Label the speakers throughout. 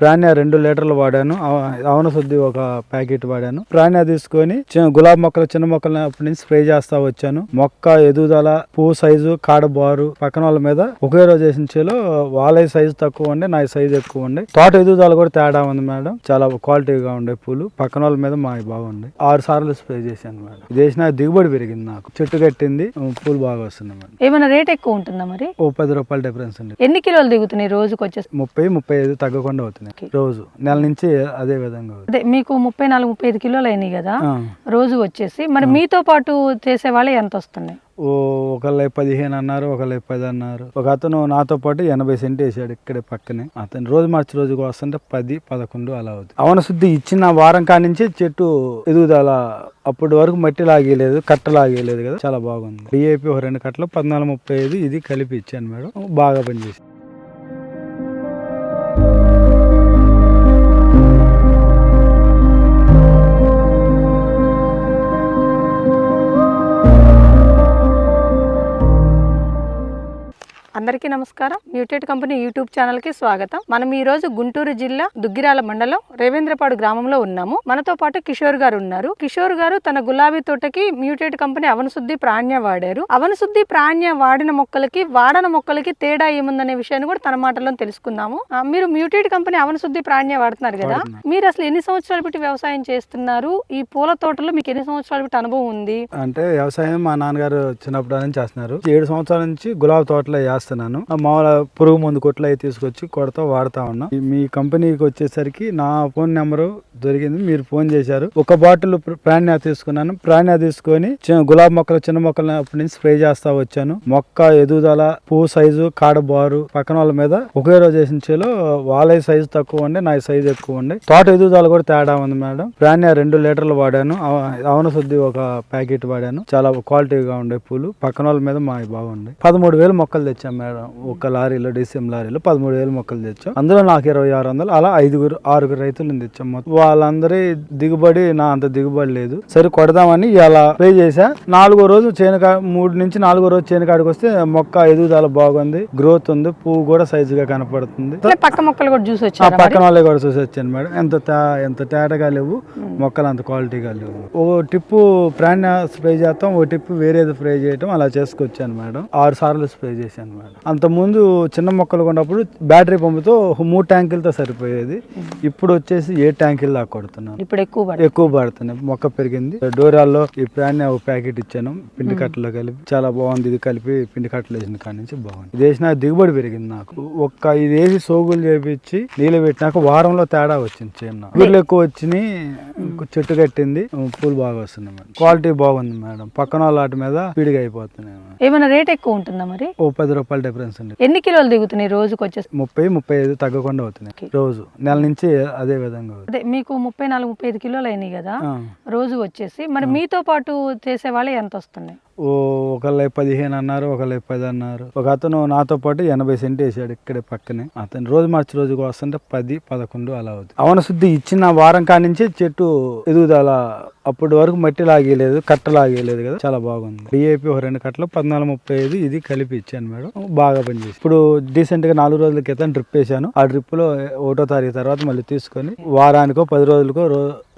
Speaker 1: ప్రాణ్య రెండు లీటర్లు వాడాను. అవ- అవన శుద్ధి ఒక ప్యాకెట్ వాడాను. ప్రాణ్య తీసుకొని గులాబీ మొక్కలు చిన్న మొక్కలు అప్పటి నుంచి స్ప్రే చేస్తా వచ్చాను. మొక్క ఎదుగుదల పువ్వు సైజు కాడ బారు పక్కన వాళ్ళ మీద ఒకే రోజు వేసిన చేలో వాళ్ళ సైజు తక్కువ ఉండే నా సైజు ఎక్కువ ఉండే. తోట ఎదుగుదల కూడా తేడా ఉంది మేడం. చాలా క్వాలిటీగా ఉండే పూలు. పక్కన వాళ్ళ మీద మా బాగుంది ఆరు సార్లు స్ప్రే చేశాను మేడం. వేసిన దిగుబడి పెరిగింది నాకు. చెట్టు కట్టింది పూలు బాగా వస్తున్నాయి మేడం.
Speaker 2: ఏమైనా రేట్ ఎక్కువ ఉంటుందా మరి?
Speaker 1: ఓ పది రూపాయల డిఫరెన్స్ ఉంది
Speaker 2: ఎన్ని కిలోలు దిగుతున్నాయి రోజుకి వచ్చేసి
Speaker 1: ముప్పై ముప్పై ఐదు తగ్గకుండా రోజు నెల నుంచి అదే విధంగా.
Speaker 2: అదే మీకు ముప్పై నాలుగు ముప్పై ఐదు కిలోలు అయినాయి కదా. రోజు వచ్చేసి మరి మీతో పాటు చేసే వాళ్ళే ఎంత వస్తున్నాయి?
Speaker 1: ఓ ఒకళ్ళ పదిహేను అన్నారు ఒకళ్ళ పది అన్నారు. ఒక అతను నాతో పాటు ఎనభై సెంట్ వేసాడు ఇక్కడే పక్కనే. అతను రోజు మార్చి రోజుకు వస్తుంటే పది పదకొండు అలా అవుతుంది అవన శుద్ధి ఇచ్చిన వారం కానించి చెట్టు ఎదుగుదల అప్పటి వరకు మట్టి లాగేయలేదు కట్ట లాగేయలేదు కదా చాలా బాగుంది. డిఏపి ఒక రెండు కట్టలు పద్నాలుగు ముప్పై ఐదు ఇది కలిపి ఇచ్చాను మేడం. బాగా పనిచేసి
Speaker 2: అందరికీ నమస్కారం. మ్యూటెడ్ కంపెనీ యూట్యూబ్ ఛానల్కి స్వాగతం. మనం ఈ రోజు గుంటూరు జిల్లా దుగ్గిరాల మండలం రేవేంద్రపాడు గ్రామంలో ఉన్నాము. మనతో పాటు కిషోర్ గారు ఉన్నారు. కిషోర్ గారు తన గులాబీ తోటకి మ్యూటెడ్ కంపెనీ అవనశుద్ధి ప్రాణ్య వాడారు. అవనశుద్ధి ప్రాణ్య వాడిన మొక్కలకి వాడన మొక్కలకి తేడా ఏముందనే విషయాన్ని కూడా తన మాటల్లో తెలుసుకుందాము. మీరు మ్యూటెడ్ కంపెనీ అవనశుద్ధి ప్రాణ్య వాడుతున్నారు కదా. మీరు అసలు ఎన్ని సంవత్సరాలు పెట్టి వ్యవసాయం చేస్తున్నారు? ఈ పూల తోటలో మీకు ఎన్ని సంవత్సరాలు పెట్టి అనుభవం ఉంది?
Speaker 1: అంటే వ్యవసాయం మా నాన్నగారు చిన్నప్పటి నుంచి చేస్తున్నారు. ఏడు సంవత్సరాల నుంచి గులాబీ తోటలో వేస్తున్నాను ఆ మామూలు పురుగు మందు కొట్లు అవి తీసుకొచ్చి కొడతా వాడుతా ఉన్నా. మీ కంపెనీకి వచ్చేసరికి నా ఫోన్ నెంబరు దొరికింది. మీరు ఫోన్ చేశారు. ఒక బాటిల్ ప్రాణ్యా తీసుకున్నాను. ప్రాణ్యా తీసుకొని చిన్న గులాబీ మొక్కలు చిన్న మొక్కలు అప్పటి నుంచి స్ప్రే చేస్తా వచ్చాను. మొక్క ఎదుగుదల పువ్వు సైజు కాడ బారు పక్కన వాళ్ళ మీద ఒకే రోజు వేసిన వాళ్ళ సైజు తక్కువ ఉండే నా సైజు ఎక్కువ ఉండే. తోట ఎదుగుదల కూడా తేడా ఉంది మేడం. ప్రాణ్యా రెండు లీటర్లు వాడాను. అవన శుద్ధి ఒక ప్యాకెట్ వాడాను. చాలా క్వాలిటీగా ఉండే పూలు. పక్కన వాళ్ళ మీద మా బాగుంది పదమూడు వేలు మొక్కలు తెచ్చాం మేడం. ఒక లారీలో డిసిఎం లారీలో పదమూడు వేలు మొక్కలు తెచ్చాం. అందులో నాకు ఇరవై ఆరు వందలు అలా ఐదుగురు ఆరుగురు రైతులను తెచ్చాం మొత్తం. వాళ్ళందరి దిగుబడి నా అంత దిగుబడి లేదు. సరే కొడదామని ఇలా పే చేసా నాలుగో రోజు చేను కా- మూడు నుంచి నాలుగో రోజు చేను కాడికి వస్తే మొక్క ఎదుగుదల బాగుంది గ్రోత్ ఉంది పువ్వు కూడా సైజుగా కనపడుతుంది.
Speaker 2: పక్క మొక్కలు కూడా చూసి
Speaker 1: ఆ
Speaker 2: వచ్చారు
Speaker 1: పక్కన వాళ్ళే కూడా చూసి వచ్చాను మేడం. ఎంత ఎంత తేటగా లేవు మొక్కలు అంత క్వాలిటీగా లేవు. ఓ టిప్పు ప్రాణ స్ప్రే చేస్తాం ఓ టిప్పు వేరేది స్ప్రే చేయటం అలా చేసుకొచ్చాను మేడం. ఆరు సార్లు స్ప్రే చేశాను మేడం. అంత ముందు చిన్న మొక్కలు కొన్నప్పుడు బ్యాటరీ పంపుతో మూడు ట్యాంకులతో సరిపోయేది. ఇప్పుడు వచ్చేసి ఏ ట్యాంకులు దాకా కొడుతున్నాను
Speaker 2: ఇప్పుడు ఎక్కువ
Speaker 1: ఎక్కువ పడుతున్నాయి. మొక్క పెరిగింది. డోరాల్లో ఈ ప్రాణ్య ఒక ప్యాకెట్ ఇచ్చాను. పిండి కట్టలో కలిపి. చాలా బాగుంది. ఇది కలిపి పిండి కట్టలు వేసిన కాడి నుంచి బాగుంది. ఇది వేసిన దిగుబడి పెరిగింది నాకు. ఒక్క ఇది వేసి సోగులు చేపించి నీళ్ళు పెట్టినాక వారంలో తేడా వచ్చింది. చేను. పూలు ఎక్కువ వచ్చినాయి. చెట్టు కట్టింది. పూలు బాగా వస్తున్నాయి మేడం. క్వాలిటీ బాగుంది మేడం. పక్కన వాటి మీద పీడిగా అయిపోతున్నాయి.
Speaker 2: ఏమైనా రేట్ ఎక్కువ ఉంటుందా మరి?
Speaker 1: ఓ పది రూపాయల డిఫరెన్స్ ఉంది
Speaker 2: ఎన్ని కిలోలు దిగుతున్నాయి రోజుకి వచ్చేసి
Speaker 1: ముప్పై ముప్పై ఐదు తగ్గకుండా అవుతున్నాయి. రోజు. నెల నుంచి అదే విధంగా
Speaker 2: అదే మీకు ముప్పై నాలుగు ముప్పై ఐదు కిలోలు అయినాయి కదా. రోజు వచ్చేసి. మరి మీతో పాటు చేసే వాళ్ళే ఎంత వస్తున్నాయి?
Speaker 1: ఒకళ్ళ పదిహేను అన్నారు ఒకళ్ళ పది అన్నారు. ఒక అతను నాతో పాటు ఎనభై సెంట్ వేసాడు ఇక్కడే పక్కనే. అతను రోజు మార్చి రోజుకు వస్తుంటే పది పదకొండు అలా అవుతుంది అవన శుద్ధి ఇచ్చిన వారం కానించి చెట్టు ఎదుగుదల అప్పటి వరకు మట్టి లాగేయలేదు కట్ట లాగేయలేదు కదా. చాలా బాగుంది. డిఏపి ఒక రెండు కట్టలు పద్నాలుగు ముప్పై ఐదు ఇది కలిపి ఇచ్చాను మేడం. బాగా పనిచేసి ఇప్పుడు డీసెంట్గా నాలుగు రోజుల క్రితం డ్రిప్ వేసాను. ఆ డ్రిప్లో ఒకటో తారీఖు తర్వాత మళ్ళీ తీసుకొని వారానికో పది రోజులకో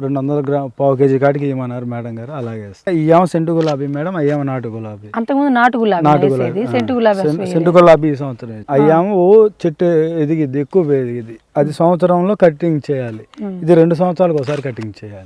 Speaker 1: రెండు వందల గ్రామ్ పావు కేజీ కాటికి ఇవ్వమన్నారు మేడం గారు. అలాగే ఏమో సెంటు గులాబీ మేడం అయ్యామ నాటు గులాబీ.
Speaker 2: అంతకుముందు నాటు గులాబీ
Speaker 1: నాటు గులాబీ.
Speaker 2: సెంటు గులాబీ.
Speaker 1: సెంటు గులాబీ ఈ సంవత్సరం అయ్యాము ఓ చెట్టు ఎదిగిద్ది ఎక్కువ ఎదిగిద్ది. అది సంవత్సరంలో కటింగ్ చేయాలి. ఇది రెండు సంవత్సరాలకు ఒకసారి కటింగ్ చేయాలి.